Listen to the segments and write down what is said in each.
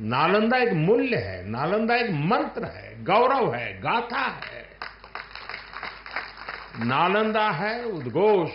नालंदा एक मूल्य है नालंदा एक मंत्र है गौरव है गाथा है। नालंदा है उद्घोष।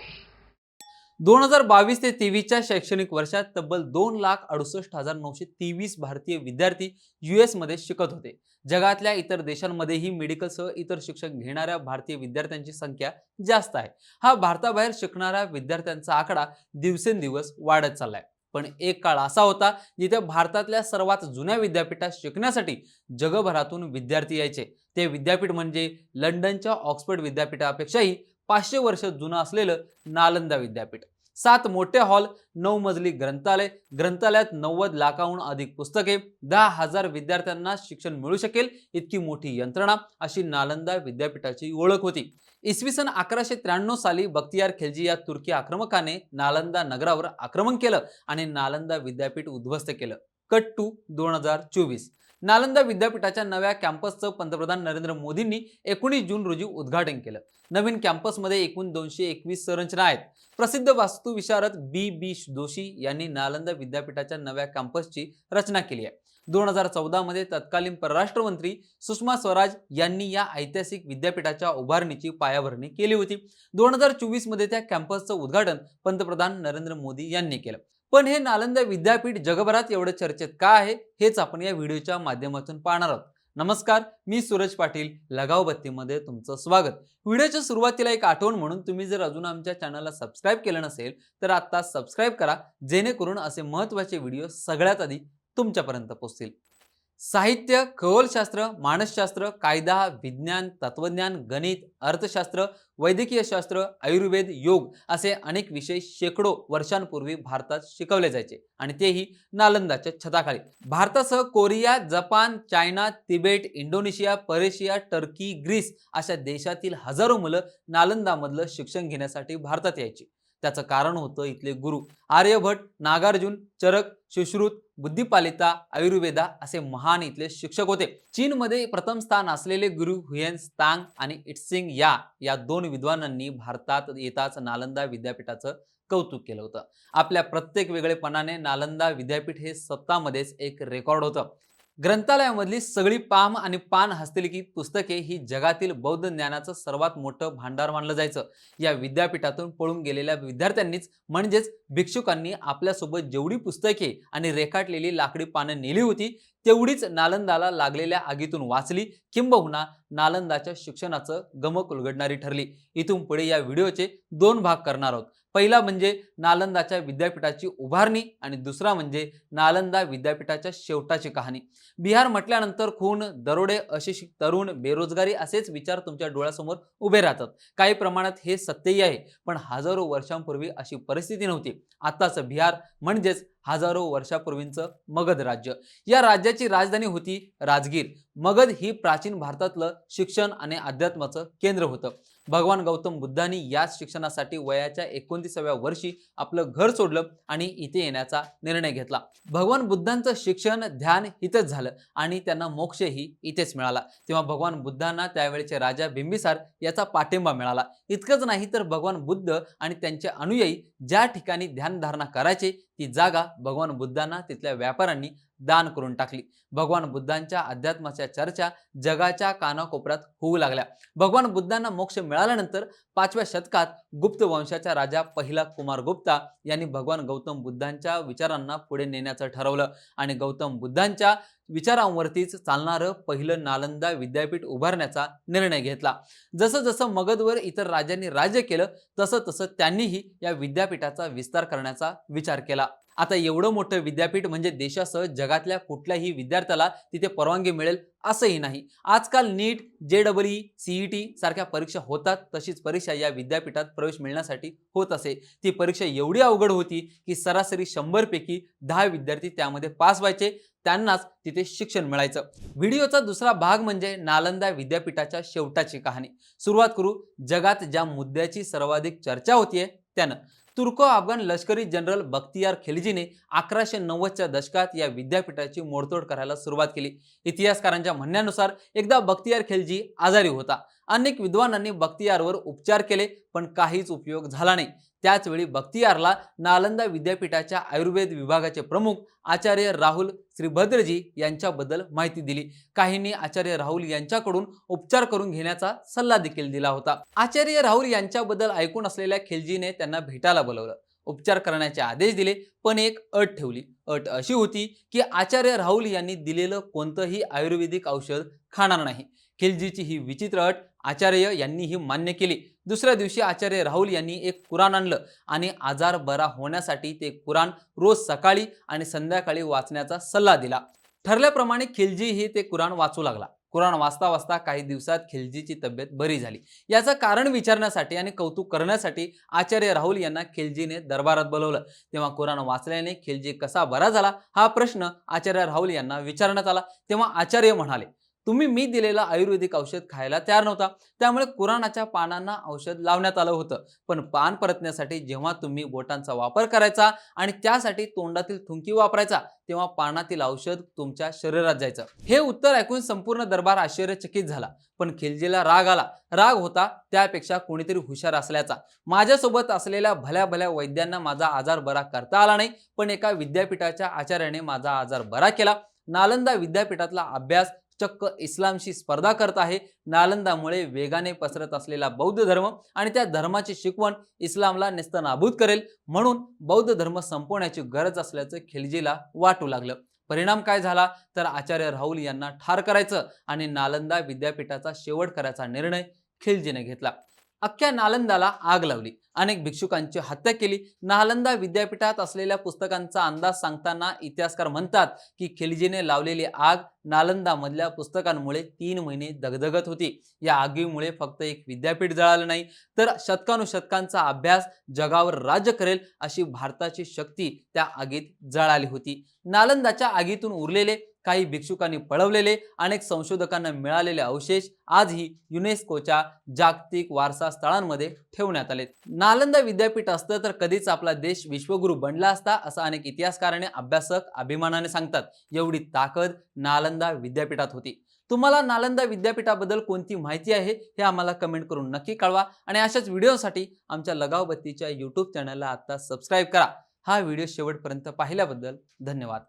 दोन हजार बावीस ते तेवीसच्या शैक्षणिक वर्षात तब्बल दोन लाख अडुसष्ट हजार नऊशे तेवीस भारतीय विद्यार्थी युएसमध्ये शिकत होते. जगातल्या इतर देशांमध्येही मेडिकलसह इतर शिक्षण घेणाऱ्या भारतीय विद्यार्थ्यांची संख्या जास्त आहे. हा भारताबाहेर शिकणाऱ्या विद्यार्थ्यांचा आकडा दिवसेंदिवस वाढत चाललाय. पण एक काळ असा होता जिथे भारतातल्या सर्वात जुन्या विद्यापीठात शिकण्यासाठी जगभरातून विद्यार्थी यायचे. ते विद्यापीठ म्हणजे लंडनच्या ऑक्सफर्ड विद्यापीठापेक्षाही पाचशे वर्ष जुनं असलेलं नालंदा विद्यापीठ. सात मोठे हॉल नऊ मजली ग्रंथालय ग्रंथालयात नव्वद लाखाहून अधिक पुस्तके दहा हजार विद्यार्थ्यांना शिक्षण मिळू शकेल इतकी मोठी यंत्रणा अशी नालंदा विद्यापीठाची ओळख होती. इसवी सन अकराशे त्र्याण्णव साली बख्तियार खिलजी या तुर्की आक्रमकाने नालंदा नगरावर आक्रमण केलं आणि नालंदा विद्यापीठ उद्ध्वस्त केलं. कट टू दोन हजार चोवीस. नालंदा विद्यापीठाच्या नव्या कॅम्पसचं पंतप्रधान नरेंद्र मोदींनी एकोणीस जून रोजी उद्घाटन केलं. नवीन कॅम्पसमध्ये एकूण दोनशे एकवीस संरचना आहेत. प्रसिद्ध वास्तुविशारद बी. बी. जोशी यांनी नालंदा विद्यापीठाच्या नव्या कॅम्पसची रचना केली आहे. दोन हजार चौदा मध्ये तत्कालीन परराष्ट्र मंत्री सुषमा स्वराज यांनी या ऐतिहासिक विद्यापीठाच्या उभारणीची पायाभरणी केली होती. दोन हजार चोवीसमध्ये त्या कॅम्पसचं उद्घाटन पंतप्रधान नरेंद्र मोदी यांनी केलं. पण हे नालंदा विद्यापीठ जगभरात एवढं चर्चेत का आहे हेच आपण या व्हिडिओच्या माध्यमातून पाहणार आहोत. नमस्कार मी सूरज पाटील लगाव बत्तीमध्ये तुमचं स्वागत. व्हिडिओच्या सुरुवातीला एक आठवण म्हणून तुम्ही जर अजून आमच्या चॅनलला सबस्क्राईब केलं नसेल तर आता सबस्क्राईब करा जेणेकरून असे महत्त्वाचे व्हिडिओ सगळ्यात आधी तुमच्यापर्यंत पोहोचतील साहित्य खगोलशास्त्र मानसशास्त्र कायदा विज्ञान तत्वज्ञान गणित अर्थशास्त्र वैद्यकीय शास्त्र आयुर्वेद योग असे अनेक विषय शेकडो वर्षांपूर्वी भारतात शिकवले जायचे आणि तेही नालंदाच्या छताखाली. भारतासह Korea Japan China Tibet Indonesia Persia Turkey Greece अशा देशातील हजारो मुलं नालंदामधलं शिक्षण घेण्यासाठी भारतात यायची. त्याचं कारण होतं इथले गुरु. आर्यभट नागार्जुन चरक सुश्रुत बुद्धिपालिता आयुर्वेदा असे महान इथले शिक्षक होते. चीनमध्ये प्रथम स्थान असलेले गुरु हुयेन तांग आणि इट्सिंग या या दोन विद्वानांनी भारतात येताच नालंदा विद्यापीठाचं कौतुक केलं होतं. आपल्या प्रत्येक वेगळेपणाने नालंदा विद्यापीठ हे स्वतःमध्येच एक रेकॉर्ड होतं. ग्रंथालयामधली सगळी पाम आणि पान हस्तलिखित पुस्तके ही जगातील बौद्ध ज्ञानाचं सर्वात मोठं भांडार मानलं जायचं. या विद्यापीठातून पळून गेलेल्या विद्यार्थ्यांनीच म्हणजेच भिक्षुकांनी आपल्यासोबत जेवढी पुस्तके आणि रेखाटलेली लाकडी पानं नेली होती तेवढीच नालंदाला लागलेल्या आगीतून वाचली. किंबहुना नालंदाच्या शिक्षणाचं गमक उलगडणारी ठरली. इथून पुढे या व्हिडिओचे दोन भाग करणार आहोत. पहिला म्हणजे नालंदाच्या विद्यापीठाची उभारणी आणि दुसरा म्हणजे नालंदा विद्यापीठाच्या शेवटाची कहाणी. बिहार म्हटल्यानंतर खून दरोडे अशिक्षित तरुण बेरोजगारी असेच विचार तुमच्या डोळ्यासमोर उभे राहतात. काही प्रमाणात हे सत्यही आहे पण हजारो वर्षांपूर्वी अशी परिस्थिती नव्हती. आत्ताचं बिहार म्हणजेच हजारो वर्षापूर्वींचं मगध राज्य. या राज्याची राजधानी होती राजगीर. मगध ही प्राचीन भारतातलं शिक्षण आणि अध्यात्माचं केंद्र होतं. भगवान गौतम बुद्धांनी याच शिक्षणासाठी वयाच्या एकोणतीसाव्या वर्षी आपलं घर सोडलं आणि इथे येण्याचा निर्णय घेतला. भगवान बुद्धांचं शिक्षण ध्यान इथंच झालं आणि त्यांना मोक्षही इथेच मिळाला. तेव्हा भगवान बुद्धांना त्यावेळेचे राजा बिंबिसार याचा पाठिंबा मिळाला. इतकंच नाही तर भगवान बुद्ध आणि त्यांचे अनुयायी ज्या ठिकाणी ध्यानधारणा करायचे ती जागा भगवान बुद्धांना तिथल्या व्यापाऱ्यांनी दान करून टाकली. भगवान बुद्धांच्या अध्यात्माच्या चर्चा जगाच्या कानाकोपऱ्यात होऊ लागल्या. भगवान बुद्धांना मोक्ष मिळाल्यानंतर पाचव्या शतकात गुप्त वंशाचा राजा पहिला कुमार गुप्ता यांनी भगवान गौतम बुद्धांच्या विचारांना पुढे नेण्याचं ठरवलं. आणि गौतम बुद्धांच्या विचारांवरतीच चालणारं पहिलं नालंदा विद्यापीठ उभारण्याचा निर्णय घेतला. जसं जसं मगधवर इतर राजांनी राज्य केलं तसं तसं त्यांनीही या विद्यापीठाचा विस्तार करण्याचा विचार केला. आता एवढं मोठं विद्यापीठ म्हणजे देशासह जगातल्या कुठल्याही विद्यार्थ्याला तिथे परवानगी मिळेल असंही नाही. आजकाल नीट जे डबल सीईटी सारख्या परीक्षा होतात तशीच परीक्षा या विद्यापीठात प्रवेश मिळण्यासाठी होत असे. ती परीक्षा एवढी अवघड होती की सरासरी शंभर पैकी दहा विद्यार्थी त्यामध्ये पास व्हायचे. त्यांनाच तिथे शिक्षण मिळायचं. व्हिडिओचा दुसरा भाग म्हणजे नालंदा विद्यापीठाच्या शेवटाची कहाणी. सुरुवात करू जगात ज्या मुद्द्याची सर्वाधिक चर्चा होतीये त्यानं. तुर्को अफगाण लष्करी जनरल बख्तियार खिलजीने अकराशे नव्वदच्या दशकात या विद्यापीठाची मोडतोड करायला सुरुवात केली. इतिहासकारांच्या म्हणण्यानुसार एकदा बख्तियार खिलजी आजारी होता. अनेक विद्वानांनी बख्तियारवर उपचार केले पण काहीच उपयोग झाला नाही. त्याचवेळी बख्तियारला नालंदा विद्यापीठाच्या आयुर्वेद विभागाचे प्रमुख आचार्य राहुल श्रीभद्रजी यांच्याबद्दल माहिती दिली. काहींनी आचार्य राहुल यांच्याकडून उपचार करून घेण्याचा सल्ला देखील दिला होता. आचार्य राहुल यांच्याबद्दल ऐकून असलेल्या खिलजीने त्यांना भेटायला बोलवलं. उपचार करण्याचे आदेश दिले पण एक अट ठेवली. अट अशी होती की आचार्य राहुल यांनी दिलेलं कोणतंही आयुर्वेदिक औषध खाणार नाही. खिलजीची ही विचित्र अट आचार्य यांनीही मान्य केली. दुसऱ्या दिवशी आचार्य राहुल यांनी एक कुराण आणलं आणि आजार बरा होण्यासाठी ते कुराण रोज सकाळी आणि संध्याकाळी वाचण्याचा सल्ला दिला. ठरल्याप्रमाणे खिलजी ही ते कुराण वाचू लागला. कुराण वाचता वाचता काही दिवसात खिलजीची तब्येत बरी झाली. याचं कारण विचारण्यासाठी आणि कौतुक करण्यासाठी आचार्य राहुल यांना खिलजीने दरबारात बोलवलं. तेव्हा कुराण वाचल्याने खिलजी कसा बरा झाला हा प्रश्न आचार्य राहुल यांना विचारण्यात आला. तेव्हा आचार्य म्हणाले तुम्ही मी दिलेलं आयुर्वेदिक औषध खायला तयार नव्हता. त्यामुळे कुराणाच्या पानांना औषध लावण्यात आलं होतं. पण पान परतण्यासाठी जेव्हा तुम्ही बोटांचा वापर करायचा आणि त्यासाठी तोंडातील थुंकी वापरायचा तेव्हा पानातील औषध तुमच्या शरीरात जायचं. हे उत्तर ऐकून संपूर्ण दरबार आश्चर्यचकित झाला. पण खिलजीला राग आला. राग होता त्यापेक्षा कोणीतरी हुशार असल्याचा. माझ्यासोबत असलेल्या भल्या भल्या वैद्यांना माझा आजार बरा करता आला नाही. पण एका विद्यापीठाच्या आचार्याने माझा आजार बरा केला. नालंदा विद्यापीठातला अभ्यास चक्क इस्लामशी स्पर्धा करत आहे. नालंदामुळे वेगाने पसरत असलेला बौद्ध धर्म आणि त्या धर्माची शिकवण इस्लामला नेस्तनाबूत करेल. म्हणून बौद्ध धर्म संपवण्याची गरज असल्याचं खिलजीला वाटू लागलं. परिणाम काय झाला? तर आचार्य राहुल यांना ठार करायचं आणि नालंदा विद्यापीठाचा शेवट करायचा निर्णय खिलजीने घेतला. अख्ख्या नालंदाला आग लावली. अनेक भिक्षुकांची हत्या केली. नालंदा विद्यापीठात असलेल्या पुस्तकांचा अंदाज सांगताना इतिहासकार म्हणतात की खिलजीने लावलेली आग नालंदामधल्या पुस्तकांमुळे तीन महिने दगदगत होती. या आगीमुळे फक्त एक विद्यापीठ जळालं नाही तर शतकानुशतकांचा अभ्यास जगावर राज्य करेल अशी भारताची शक्ती त्या आगीत जळाली होती. नालंदाच्या आगीतून उरलेले काही भिक्षुकांनी पळवलेले अनेक संशोधकांना मिळालेले अवशेष आजही युनेस्कोच्या जागतिक वारसा स्थळांमध्ये ठेवण्यात आले नालंदा विद्यापीठ असतं तर कधीच आपला देश विश्वगुरु बनला असता असं अनेक इतिहासकाराने अभ्यासक अभिमानाने सांगतात. एवढी ताकद नालंदा विद्यापीठात होती. तुम्हाला नालंदा विद्यापीठाबद्दल कोणती माहिती आहे हे आम्हाला कमेंट करून नक्की कळवा आणि अशाच व्हिडिओसाठी आमच्या लगावबत्तीच्या यूट्यूब चॅनलला आता सबस्क्राईब करा. हा व्हिडिओ शेवटपर्यंत पाहिल्याबद्दल धन्यवाद.